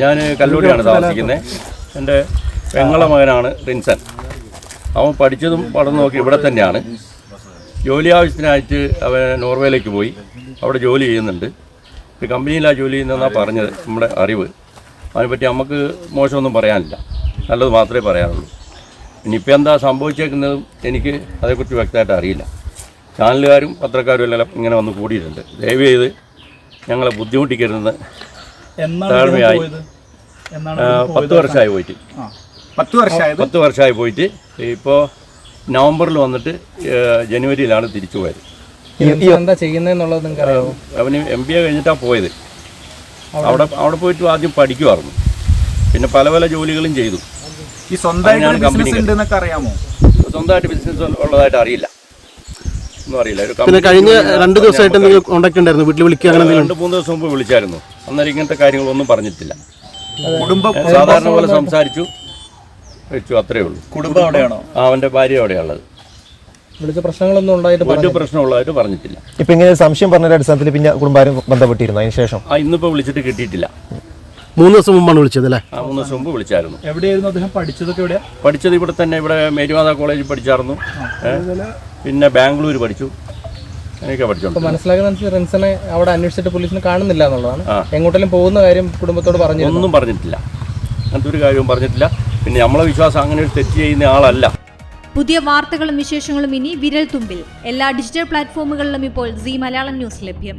ഞാൻ കല്ലൂരിയാണ് താമസിക്കുന്നത് എന്റെ പെങ്ങളെ മകനാണ് റിൻസൻ അവൻ പഠിച്ചതും പഠനം നോക്കി ഇവിടെ തന്നെയാണ്. ജോലി ആവശ്യത്തിനായിട്ട് അവൻ നോർവേയിലേക്ക് പോയി. അവിടെ ജോലി ചെയ്യുന്നുണ്ട്. ഒരു കമ്പനിയിലാണ് ജോലി ചെയ്യുന്നതെന്നാണ് പറഞ്ഞത് നമ്മുടെ അറിവ്. അതിനെപ്പറ്റി നമുക്ക് മോശമൊന്നും പറയാനില്ല. നല്ലത് മാത്രമേ പറയാനുള്ളൂ ഇനിയിപ്പോൾ എന്താ സംഭവിച്ചേക്കുന്നതും എനിക്ക് അതേക്കുറിച്ച് വ്യക്തമായിട്ട് അറിയില്ല. ചാനലുകാരും പത്രക്കാരും എല്ലാം ഇങ്ങനെ വന്ന് കൂടിയിട്ടുണ്ട്. ദയവ് ചെയ്ത് ഞങ്ങളെ ബുദ്ധിമുട്ടിക്കരുതെന്ന് താഴ്മയായി. പത്ത് വർഷമായി പോയിട്ട്. പത്ത് വർഷമായി പത്ത് വർഷമായി പോയിട്ട് ഇപ്പോൾ നവംബറിൽ വന്നിട്ട് ജനുവരിയിലാണ് തിരിച്ചു പോയത്. എന്താ ചെയ്യുന്നതെന്നുള്ളത് അറിയാമോ അവന് എം ബി എ കഴിഞ്ഞിട്ടാണ് പോയത്. അവിടെ? അവിടെ പോയിട്ട് ആദ്യം പഠിക്കുമായിരുന്നു പിന്നെ പല പല ജോലികളും ചെയ്തു. ഈ സ്വന്തമായിട്ട് ബിസിനസ്. അറിയാമോ? സ്വന്തമായിട്ട് ബിസിനസ് ഉള്ളതായിട്ട് അറിയില്ല. ഒന്നും അറിയില്ല. ഒരു പിന്നെ കഴിഞ്ഞ രണ്ട് ദിവസമായിട്ട് എന്തെങ്കിലും കോണ്ടാക്ട് ഉണ്ടായിരുന്നു വീട്ടിൽ വിളിക്കുക അങ്ങനെ എന്തെങ്കിലും? രണ്ട് മൂന്ന് ദിവസം മുമ്പ് വിളിച്ചായിരുന്നു. അന്നേരം ഇങ്ങനത്തെ കാര്യങ്ങളൊന്നും പറഞ്ഞിട്ടില്ല. കുടുംബം സാധാരണ പോലെ സംസാരിച്ചു വെച്ചു അത്രേ ഉള്ളൂ. കുടുംബം അവിടെയാണോ? ആ, അവന്റെ ഭാര്യ അവിടെയുള്ളത് വിളിച്ച പ്രശ്നങ്ങളൊന്നും ഉണ്ടായിട്ട് ഒരു പ്രശ്നമുള്ളതായിട്ട് പറഞ്ഞിട്ടില്ല. ഇപ്പൊ ഇങ്ങനെ ഒരു സംശയം പറഞ്ഞ അടിസ്ഥാനത്തിൽ പിന്നെ കുടുംബാരും ബന്ധപ്പെട്ടിരുന്നു അതിന് ശേഷം? ആ ഇന്നിപ്പോൾ വിളിച്ചിട്ട് കിട്ടിയിട്ടില്ല. മൂന്ന് ദിവസം മുമ്പാണ് വിളിച്ചത് അല്ലേ? ആ മൂന്ന് ദിവസം മുമ്പ് വിളിച്ചായിരുന്നു. എവിടെയായിരുന്നു അദ്ദേഹം പഠിച്ചതൊക്കെ എവിടെയാ? പഠിച്ചത് ഇവിടെ തന്നെ ഇവിടെ മേരിമാത കോളേജിൽ പഠിച്ചായിരുന്നു? പിന്നെ ബാംഗ്ലൂർ പഠിച്ചു. അങ്ങനെയൊക്കെ പഠിച്ചോണ്ട് മനസ്സിലാക്കുന്ന റിൻസനെ അവിടെ അന്വേഷിച്ചിട്ട് പോലീസിനെ കാണുന്നില്ല എന്നുള്ളതാണ്. എങ്ങോട്ടെങ്കിലും പോകുന്ന കാര്യം കുടുംബത്തോട് പറഞ്ഞു ഒന്നും പറഞ്ഞിട്ടില്ല. അങ്ങനത്തെ ഒരു കാര്യവും പറഞ്ഞിട്ടില്ല. പിന്നെ നമ്മളെ വിശ്വാസം അങ്ങനെ ഒരു തെറ്റ് ചെയ്യുന്ന ആളല്ല. പുതിയ വാർത്തകളും വിശേഷങ്ങളും ഇനി വിരൽ തുമ്പിൽ. എല്ലാ ഡിജിറ്റൽ പ്ലാറ്റ്ഫോമുകളിലും ഇപ്പോൾ സി മലയാളം ന്യൂസ് ലഭ്യം.